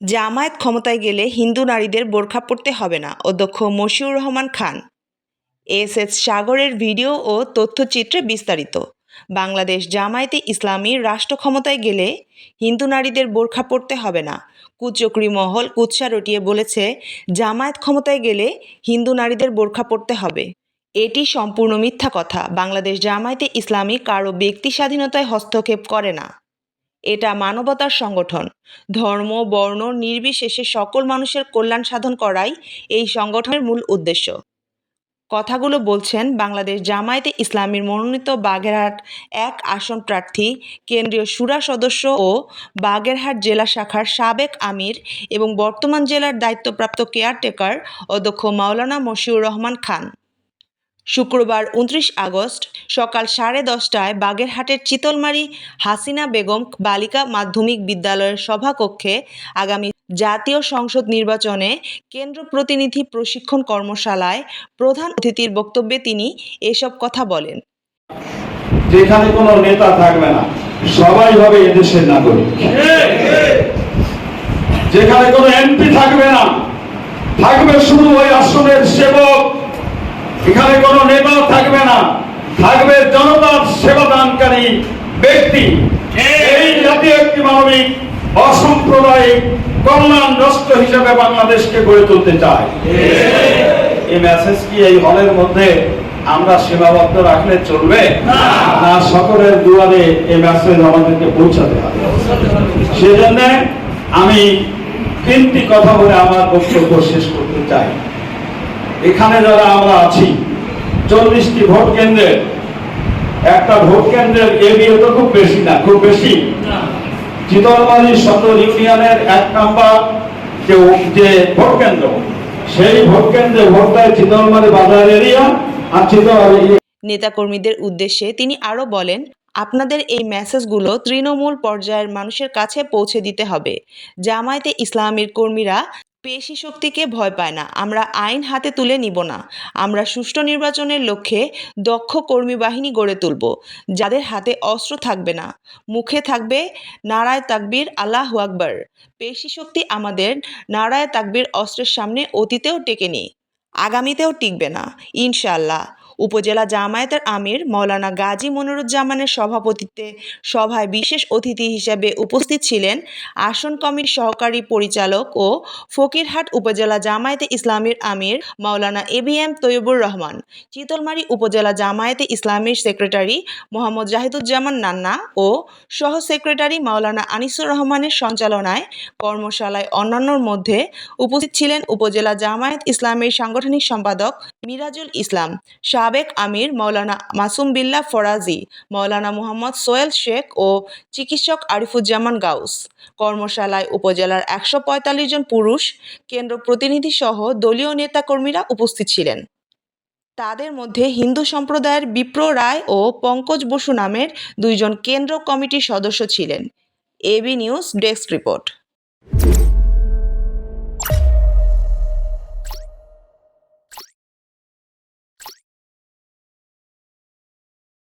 জামায়াত ক্ষমতায় গেলে হিন্দু নারীদের বোরখা পরতে হবে না, অধ্যক্ষ মশিউর রহমান খান। এস এস সাগরের ভিডিও ও তথ্যচিত্রে বিস্তারিত। বাংলাদেশ জামায়াতে ইসলামী রাষ্ট্র ক্ষমতায় গেলে হিন্দু নারীদের বোরখা পরতে হবে না, কুচক্রি মহল কুৎসা রটিয়ে বলেছে, জামায়াত ক্ষমতায় গেলে হিন্দু নারীদের বোরখা পরতে হবে। এটি সম্পূর্ণ মিথ্যা কথা, বাংলাদেশ জামায়াতে ইসলামী কারও ব্যক্তি স্বাধীনতায় হস্তক্ষেপ করে না। এটা মানবতার সংগঠন। ধর্ম, বর্ণ নির্বিশেষে সকল মানুষের কল্যাণ সাধন করাই এই সংগঠনের মূল উদ্দেশ্য। কথাগুলো বলছেন বাংলাদেশ জামায়াতে ইসলামীর মনোনীত বাগেরহাট এক আসন প্রার্থী, কেন্দ্রীয় সুরা সদস্য ও বাগেরহাট জেলা শাখার সাবেক আমির এবং বর্তমান জেলার দায়িত্বপ্রাপ্ত কেয়ারটেকার অধ্যক্ষ মাওলানা মশিউর রহমান খান। শুক্রবার উনত্রিশ আগস্ট সকাল সাড়ে দশটায় বাগেরহাটের চিতলমারি হাসিনা বেগম বালিকা মাধ্যমিক বিদ্যালয়ের সভাকক্ষে আগামী জাতীয় সংসদ নির্বাচনে কেন্দ্র প্রতিনিধি প্রশিক্ষণ কর্মশালায় প্রধান অতিথির বক্তব্যে তিনি এসব কথা বলেন। যেখানে কোনো নেতা থাকবে না, সবাই হবে এদেশের নাগরিক। যেখানে কোনো এমপি থাকবে না, থাকবে শুধু ওই আসনের সেবক। এখানে কোনো নেতা থাকবে না। থাকবে জনতার সেবা দানকারী ব্যক্তি। এই জাতীয় একটি মানবিক অসাম্প্রদায়িক কল্যাণ রাষ্ট্র হিসেবে বাংলাদেশকে গড়ে তুলতে চায়। এই মেসেজ কি এই হলের মধ্যে আমরা সীমাবদ্ধ রাখলে চলবে? না। সকলের দুয়ারে এই মেসেজ আমাদেরকে পৌঁছাতে হবে। সেজন্য আমি তিনটি কথা বলে আমার বক্তব্য শেষ করতে চাই। এখানে যারা আমরা আছি, চল্লিশটি ভোট কেন্দ্রের, একটা ভোট কেন্দ্রের এরিয়া তো খুব বেশি না, খুব বেশি। চিতলমারি সদর ইউনিয়নের এক নাম্বার যে যে ভোট কেন্দ্র, সেই ভোট কেন্দ্রে ভোট দেয় চিতলমারি বাজার এরিয়া আর চিতলমারি নেতাকর্মীদের উদ্দেশ্যে তিনি আরও বলেন, আপনাদের এই মেসেজগুলো তৃণমূল পর্যায়ের মানুষের কাছে পৌঁছে দিতে হবে। জামায়াতে ইসলামীর কর্মীরা পেশি শক্তিকে ভয় পায় না। আমরা আইন হাতে তুলে নিব না। আমরা সুষ্ঠু নির্বাচনের লক্ষ্যে দক্ষ কর্মী বাহিনী গড়ে তুলব, যাদের হাতে অস্ত্র থাকবে না। মুখে থাকবে নারায় তাকবীর, আল্লাহ আকবর। পেশি শক্তি আমাদের নারায় তাকবীর অস্ত্রের সামনে অতীতেও টেকেনি, আগামীতেও টিকবে না, ইনশাআল্লাহ। উপজেলা জামায়াতের আমির মৌলানা গাজী মনিরুজ্জামানের সভাপতিত্বে সভায় বিশেষ অতিথি হিসেবে উপস্থিত ছিলেন আসন কমিটির সহকারী পরিচালক ও ফকিরহাট উপজেলা জামায়াতে ইসলামীর আমির Maulana A B M Taiyabur Rahman, Chitalmari উপজেলা জামায়াতে ইসলামীর সেক্রেটারি মোহাম্মদ জাহিদুজ্জামান নান্না ও সহ সেক্রেটারি মাওলানা আনিসুর রহমানের সঞ্চালনায় কর্মশালায় অন্যান্যর মধ্যে উপস্থিত ছিলেন উপজেলা জামায়াত ইসলামের সাংগঠনিক সম্পাদক মিরাজুল ইসলাম সাবেক আমির মৌলানা মাসুম বিল্লাহ ফরাজি মৌলানা মোহাম্মদ সোয়েল শেখ ও চিকিৎসক আরিফুজ্জামান গাউস। কর্মশালায় উপজেলার একশো পঁয়তাল্লিশ জন পুরুষ, কেন্দ্র প্রতিনিধি সহ দলীয় নেতাকর্মীরা উপস্থিত ছিলেন। তাদের মধ্যে হিন্দু সম্প্রদায়ের বিপ্র রায় ও পঙ্কজ বসু নামের দুইজন কেন্দ্র কমিটির সদস্য ছিলেন। AB news desk report.